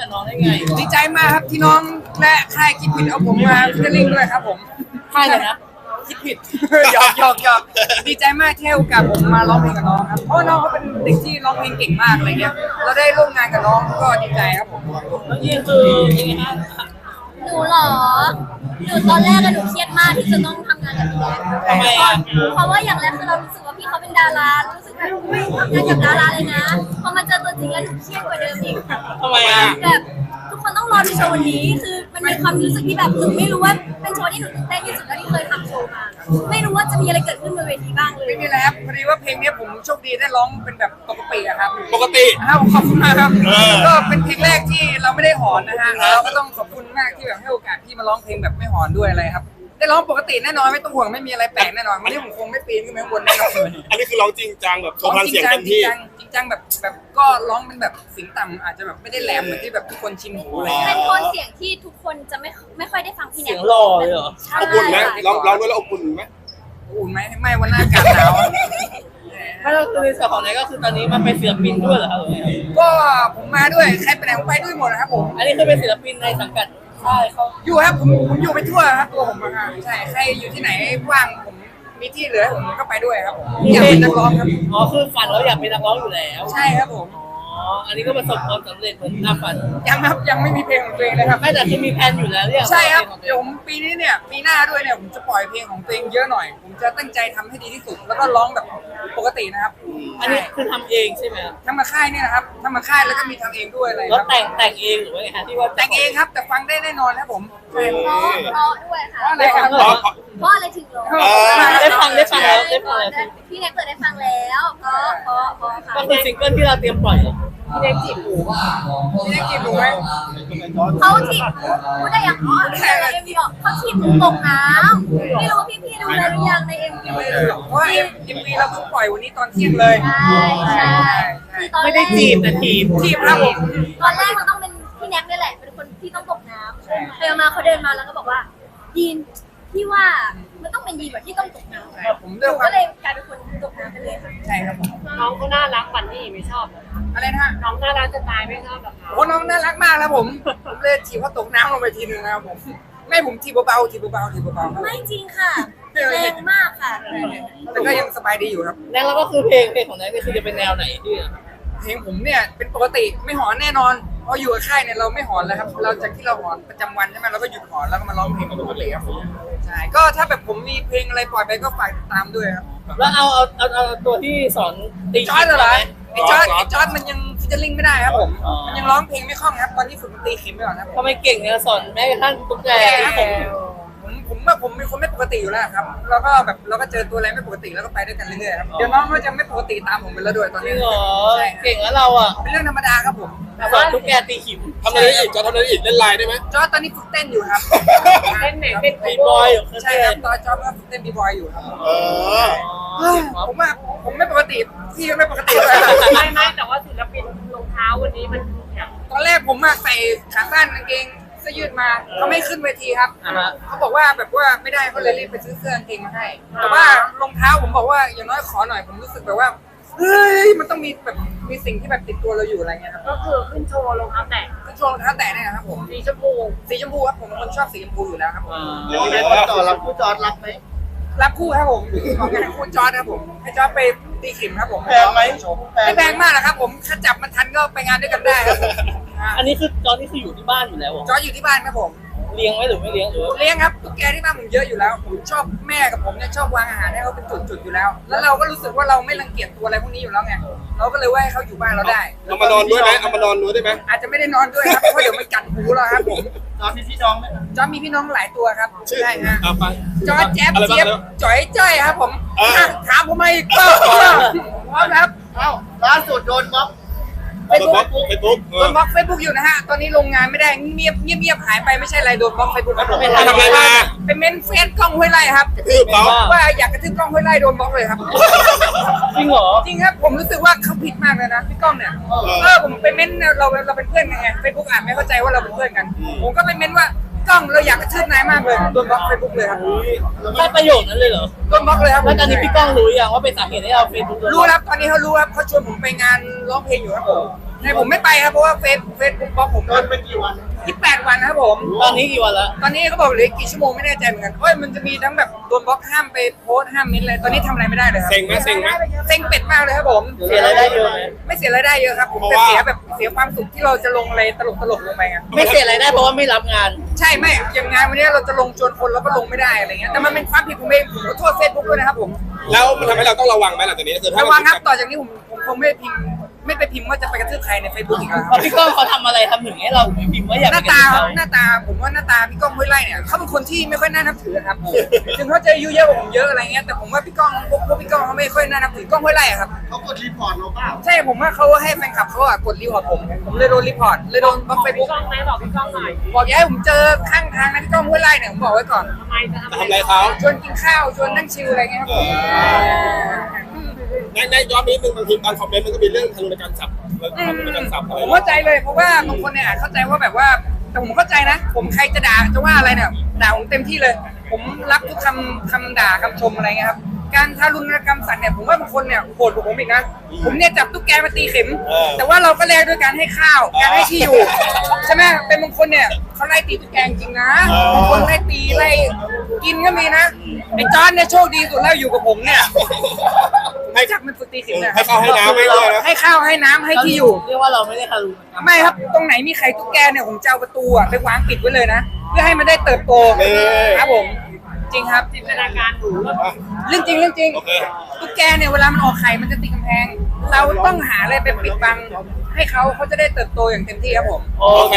กับน้องได้ไงดีใจมากครับที่น้องและค่ายคิดผิดเอาผมมาฟิชเชอร์ลิงด้วยครับผมใช่เลยนะคิดผิดหยอกหยอกหยอกดีใจมากที่ให้โอกาสผมมาร้องเพลงกับน้องครับเพราะว่าน้องเขาเป็นเด็กที่ร้องเพลงเก่งมากอะไรเงี้ยเราได้ร่วมงานกับน้องก็ดีใจครับผมน้องยีนคือยังไงฮะหนูเหรอ หนูตอนแรกอะหนูเครียดมากที่จะต้องทำงานกับพี่แจ๊คทำไมอะเพราะว่าอย่างแรกคือเรารู้สึกว่าพี่เขาเป็นดารารู้สึกแบบอุ๊ยทำงานกับดาราเลยนะพอมาเจอตัวจริงแล้วหนูเครียดกว่าเดิมอีกทำไมอะแบบทุกคนต้องรอดูโชว์วันนี้คือมันมีความรู้สึกที่แบบหนูไม่รู้ว่าเป็นโชว์ที่หนูตื่นเต้นที่สุดเท่าที่เคยทำโชว์มาไม่รู้ว่าจะมีอะไรเกิดขึ้นบนเวทีบ้างเลย ไม่มีอะไรครับพอดีว่าเพลงเนี้ยผมโชคดีได้ร้องเป็นแบบปกติอะครับปกติ ครับขอบคุณมากครับ เออ ก็เป็นเพลงแรกที่เราไม่ได้หอนนะฮะเราก็ต้องขอบคุณ มากที่แบบให้โอกาสพี่มาร้องเพลงแบบไม่หอนด้วยอะไรครับ ได้ร้องปกติแน่นอนไม่ต้องห่วงไม่มีอะไรแปลกแน่นอนวันนี้ผมคงไม่ปีนขึ้นไปข้างบนแน่นอนอันนี้คือร้องจริงจังแบบโชว์พลังเสียงเต็มที่จริงจังจริงจังแบบแบบก็ร้องเป็นแบบเสียงต่ำอาจจะแบบไม่ได้แหลมเหมือนที่แบบทุกคนชินหูอะไรเป็เงี้ยนโทนเสียงที่ทุกคนจะไม่ไม่ค่อยได้ฟังพี่แน็เสีกยงหล่อเลยเหรอ ใช่อบอุ่นไหมค่ะร้องร้องด้วยแล้วอบอุ่นไหมอุ่นไหมไม่วันหน้าอากาศหนาวอะถ้าเราคือในส่วนของไหนก็คือตอนนี้มันเป็นศิลปินด้วยเหรอครับหรือไงก็ผมมาด้วยใครไปไหนผมไปด้วยหมดนะครับผม อันนี้คือเป็นศิลปินในสังกัด ค่ายเขาอยู่ครับผมผมอยู่ไปทั่วครับตัวผมอะครับใช่ใครอยู่ที่ไหนว่างผมมีที่เหลือให้ผมก็ไปด้วยครับผมอยากเป็นนักร้องครับ อ๋อคือฝันเราอยากเป็นนักร้องอยู่แล้ว ใช่ครับผม อ๋ออันนี้ก็ประสบความสำเร็จเหมือนตามฝันยังครับยังไม่มีเพลงของตัวเองเลยครับ ไม่แต่คือมีแผนอยู่แล้วเรียกใช่ครับของตัวเดี๋เอยวผงมปีนี้เนี่ยปีหน้าด้วยเนี่ยผมจะปล่อยเพลงของตัวเองเยอะหน่อย ผมจะตั้งใจทำให้ดีที่สุด แล้วก็ร้องแบบปกตินะครับอันนี้คือทำเองใช่ไหมครับทำมาค่ายเนี่ยนะครับทำมาค่ายแล้วก็มีทำเองด้วยอะไรคแล้วรับแต่งแต่งเองหรือว่าไงฮะที่ว่าแต่งเองครับแต่ฟังได้แน่นอนครับผมใช่ครับเพราะเพราะด้วยค่ะเพราะอะไรครับเหรอเพราะอะไรถึงร้องเออ ได้ฟังได้ฟังแล้วได้ฟังแล้วพี่แน็กเปิดได้ฟังแล้วเพราะเพราะเพราะค่ะก็คือซิงเกิลที่เราเตรียมปล่อยเหรอ พี่เล็กจีบหมูป่ะพี่เล็กจีบหมูไหมเขาถีบพูดได้ยังอ๋อในเอ็มวีบอกเขาถีบหนูตกน้ำไม่รู้ว่าพี่พี่ๆดูแล้วหรือยังในเอ็มวีไม่รู้หรอกเพราะว่าเอ็มวีเราเพิ่งปล่อยวันนี้ตอนเที่ยงเลยใช่ใช่คือตอนแรกไม่ได้จีบแต่ถีบทีมครับผมตอนแรกมันต้องเป็นพี่แน็กนี่แหละเป็นคนที่ต้องตกน้ำไปมาเขาเดินมาแล้วก็บอกว่ายีน พี่ว่ามันต้องเป็นยีนแบบที่ต้องตกน้ำผมหเลือกนูคก็วามเลยกลายเป็นคนตกน้ำไปเลยค่ะใช่ครับผมน้องก็น่ารักฝันนี่ไม่ชอบเหรอคะอะไรนะฮะน้องน่ารักจะตายไม่ชอบเหรอคะโอ้น้องน่ารักมากครับผม ผมเลยถีบเขาตกน้ำลงไปทีนึงนะครับผมไม่ผมถีบเบาๆถีบเบาๆถีบเบาๆครับ ไม่จริงค่ะแรงมากค่ะแต่ก็ยังสบายดีอยู่ครับ แล้วเราก็คือเพลงเพลงของนั้นนี่คือจะเป็นแนวไหนที่เพลงผมเนี่ยเป็นปกติไม่หอนแน่นอนเพราะอยู่กับค่ายเนี่ยเราไม่หอนแล้วครับ เราจากที่เราหอนประจำวันใช่ไหมเราก็หยุดหอนแล้วก็มาร้องเพลงปกติครับผมใช่ก็ถ้าแบบผมมีเพลงอะไรปล่อยไปก็ฝากติดตามด้วยครับแล้วเอาเอาเอาเอาตัวที่สอนตีจอร์ดเหรอไหมไอ้จอร์ดไอ้จอร์ดมันยังฟิชเชอร์ลิงไม่ได้ครับผมอ๋อมันยังร้องเพลงไม่คล่องครับตอนนี้ฝึกดนตรีเข็มไปก่อนครับผมทำไมเก่งเนี่ยสอนแม้กระทั่งตุ๊กแกครับผม ผมผมว่าผมเป็นคนไม่ปกติอยู่แล้วครับ แล้วก็แบบเราก็เจอตัวอะไรไม่ปกติแล้วก็ไปด้วยกันเรื่อยๆครับเดี๋ยวน้องก็จะไม่ปกติตามผมไปแล้วด้วยตอนจรินี้งเหรอใช่เก่งแล้วเราอะเป็นเรื่องธรรมดาครับผมสอนตุ๊กแกตีขิมทำอะไรได้อีกจะทำอะไรได้อีกเล่นไลน์ได้ไหม จอร์ดตอนนี้ฝึกเต้นอยู่ครับเต้นไหนเต้นตีบอยเหรอใช่ครับตอนจอร์ดก็ฝึกเต้นบีบอยอยู่ครับเออ เฮ้ยผมว่าผมไม่ปกติพี่ก็ไม่ปกติเลยไม่ไม่แต่ว่าศิลปินรองเท้าวันนี้มันอย่างตอนแรกผมอะใส่ขาสั้นกางเกง เสื้อยืดมาเขาไม่ขึ้นเวทีครับอ่าฮะ เขาบอกว่าแบบว่าไม่ได้เขาเลยรีบไปซื้อเสื้อกางเกงมาให้ แต่ว่ารองเท้าผมบอกว่าอย่างน้อยขอหน่อยผมรู้สึกแบบว่าเฮ้ยมันต้องมีแบบมีสิ่งที่แบบติดตัวเราอยู่อะไรเงี้ยครับก็คือขึ้นโชว์รองเท้าแตะก็ช่วงรองเท้าแตะเนี่ยนะครับผมสีชมพูสีชมพูครับผมเป็นคนชอบสีชมพูอยู่แล้วครับผมอ่าเดี๋ยวเล่นต่อรับผู้จอดรับไหมรับคู่ครับผมของงานคู่จอร์ดครับผมให้จอร์ดไปตีขิมครับผมแพงไหมแพงไม่แพงมากนะครับผมถ้าจับมันทันก็ไปงานด้วยกันได้ครับผม อ่าอันนี้คือตอนนี้คืออยู่ที่บ้านอยู่แล้วเหรอจอร์ดอยู่ที่บ้านครับผมเลี้ยงไว้หรือไม่เลี้ยงหรือว่าเลี้ยงครับตุ๊กแกที่บ้านผมเยอะอยู่แล้วผมชอบแม่กับผมเนี่ยชอบวางอาหารให้เขาเป็นจุดๆอยู่แล้ว แล้วเราก็รู้สึกว่าเราไม่รังเกียจตัวอะไรพวกนี้อยู่แล้วไงเราก็เลยว่าให้เขาอยู่บ้านเราได้ เอามานอนด้วยไหมเอามานอนด้วยได้ไหมอาจจะไม่ได้นอนด้วยครับเพราะเดี๋ยวมันกัดหูเราครับผมจอดที่พี่น้องไหมจอร์จมีพี่น้องหลายตัวครับชื่อใช่ฮะเอาไปจอร์จแจ๊บอะไรบ้างเจี๊ยบแล้วจ๋อยจ้อยครับผมอ่าอะถามผมมาอีกก็พร้อมครับ เอ้าล่าสุดโดนม็อบ เฟซบุ๊กเฟซบุ๊กเอโดอนบล็อกเฟซบุ๊กอยู่นะฮะ ตอนนี้ลงงานไม่ได้เงียบเงียบเงียบหายไปไม่ใช่อะไรโดนบล็อกเฟซบุ๊กครับผมไม่ไปทำอะไรมาเป็นเมนเฟซกล้องห้วยไร่ครับกระทืบเขาว่าอยากกระทืบกล้องห้วยไร่โดนบล็อกเลยครับ จริงเหรอ จริงครับผมรู้สึกว่าเขาผิดมากเลยนะพี่ก้องเนี่ย เออผมไปเม้นเราเราเป็นเพื่อนกันไงเฟซบุ๊กอ่านไม่เข้าใจว่าเราเป็นเพื่อนกัน ผมก็ไปเม้นว่า กล้องเราอยากกระทืบนายมากเลยโดนบล็อกเฟซบุ๊กเลยครับใช่ประโยคนั้นเลยเหรอโดนบล็อกเลยครับแล้วตอนนี้พี่ก้องรู้ยังว่าเป็นสาเหตุให้เราเฟซบุ๊กรู้ครับตอนนี้เขารู้ครับเขาชวนผมไปงานร้องเพลงอยู่ครับผมแต่ผมไม่ไปครับเพราะว่าเฟซเฟซบุ๊กบล็อกผมโดนไปกี่วัน 28 วันนะครับผม ตอนนี้กี่วันแล้วตอนนี้เขาบอกเหลืออีกกี่ชั่วโมงไม่แน่ใจเหมือนกันเอ้ยมันจะมีทั้งแบบโดนบล็อกห้ามไปโพสต์ห้ามเม้นต์อะไรตอนนี้ทำอะไรไม่ได้เลยครับเซ็งไหมเซ็งไหม เซ็งเป็ดมากเลยครับผมเสียรายได้เยอะไหม ไม่เสียรายได้เยอะครับผมเพราะแต่ว่าเสียแบบเสียความสุขที่เราจะลงอะไรตลกตลกๆลงไปไงไม่เสียรายได้เพราะว่าไม่รับงาน ใช่ไม่อย่างงานวันนี้เราจะลงชวนคนแล้วก็ลงไม่ได้อะไรเงี้ยแต่มันเป็นความผิดผมเองผมขอโทษเฟซบุ๊กด้วยนะครับผม แล้วมันทำให้เราต้องระวังไหมหลังจากนี้คือถ้าระวังครับต่อจากนี้ผมผมคงไม่พิมพ์ ไม่ไปพิมพ์ว่าจะไปกระทืบใครในเฟซบุ๊กอีกแล้วคเพรับราะพี่ก้องเขาทำอะไรทำถึงให้เราไม่พิมพ์ว่าอยากหไปน้ากับตาเขาหน้าตาผมว่าหน้าตาพี่ก้องห้วยไร่เนี่ยเขาเป็นคนที่ไม่ค่อยน่านับถือครับถึงเขาจะอายุเยอะกว่าผมเยอะอะไรเงี้ยแต่ผมว่าพี่ก้องพวกพวกพี่ก้องเขาไม่ค่อยน่านับถือกล้องห้วยไร่อะครับ เขากดรีพอร์ตเราเปล่าใช่ผมว่าเขาให้แฟนคลับเขาอะกดรีพอร์ตผมผมเลยโดนรีพอร์ตเลยโดนบล็อกเฟซพี่บุ๊กก้องไหมบอกพี่ก้องหน่อยบอกอย่าให้ผมเจอข้างทางนะพี่ก้องห้วยไร่เนี่ยผมบอกไว้ก่อน ทำไมจะทำจะทำอะไรเขา ชวนกินข้าวชวนนั่งชิลอะไรเงี้ยครับผม ในในย้อนนิดนึงบางทีตอนคอมเมนต์มันก็มีเรื่องทารุณกรรมสับทารุณกรรมสับอะไรผมเข้าใจเลยเพราะว่าบางคนเนี่ยอาจเข้าใจว่าแบบว่าแต่ผมเข้าใจนะ ผมใครจะด่าจะว่าอะไรเนี่ยด่าผมเต็มที่เลย ผมรับทุกคำคำด่าคำชมอะไรเงี้ยครับ การทารุณกรรมสัตว์เนี่ยผมว่าบางคนเนี่ยโหดกว่าผมอีกนะผมเนี่ยจับตุ๊กแกมาตีเข็ม แต่ว่าเราก็แลกด้วยการให้ข้าวการให้ที่อยู่ใช่ไหมเป็นบางคนเนี่ยเขาไล่ตีตุ๊กแกจริงนะบางคนไล่ตีไล่กินก็มีนะไอ้จอนเนี่ยโชคดีสุดแล้วอยู่กับผมเนี่ย ให้จับมันฝึกตีเข็มเนี่ยให้ข้าวให้น้ำให้ด้วยนะให้ข้าวให้น้ำให้ที่อยู่ เรียกว่าเราไม่ได้ทารุณกรรมไม่ครับ ตรงไหนมีไข่ตุ๊กแกเนี่ยผมจะเอาประตูอะไปวางปิดไว้เลยนะ เพื่อให้มันได้เติบโตนี่ครับผม จริงครับจินตนาการหนูว่าเรื่องจริงเรื่องจริง โอเคตุ๊กแกเนี่ยเวลามันออกไข่มันจะติดกำแพง เราต้องหาอะไรไปปิดบัง ให้เขาเขาจะได้เติบโตอย่างเต็มที่ครับผม โอเค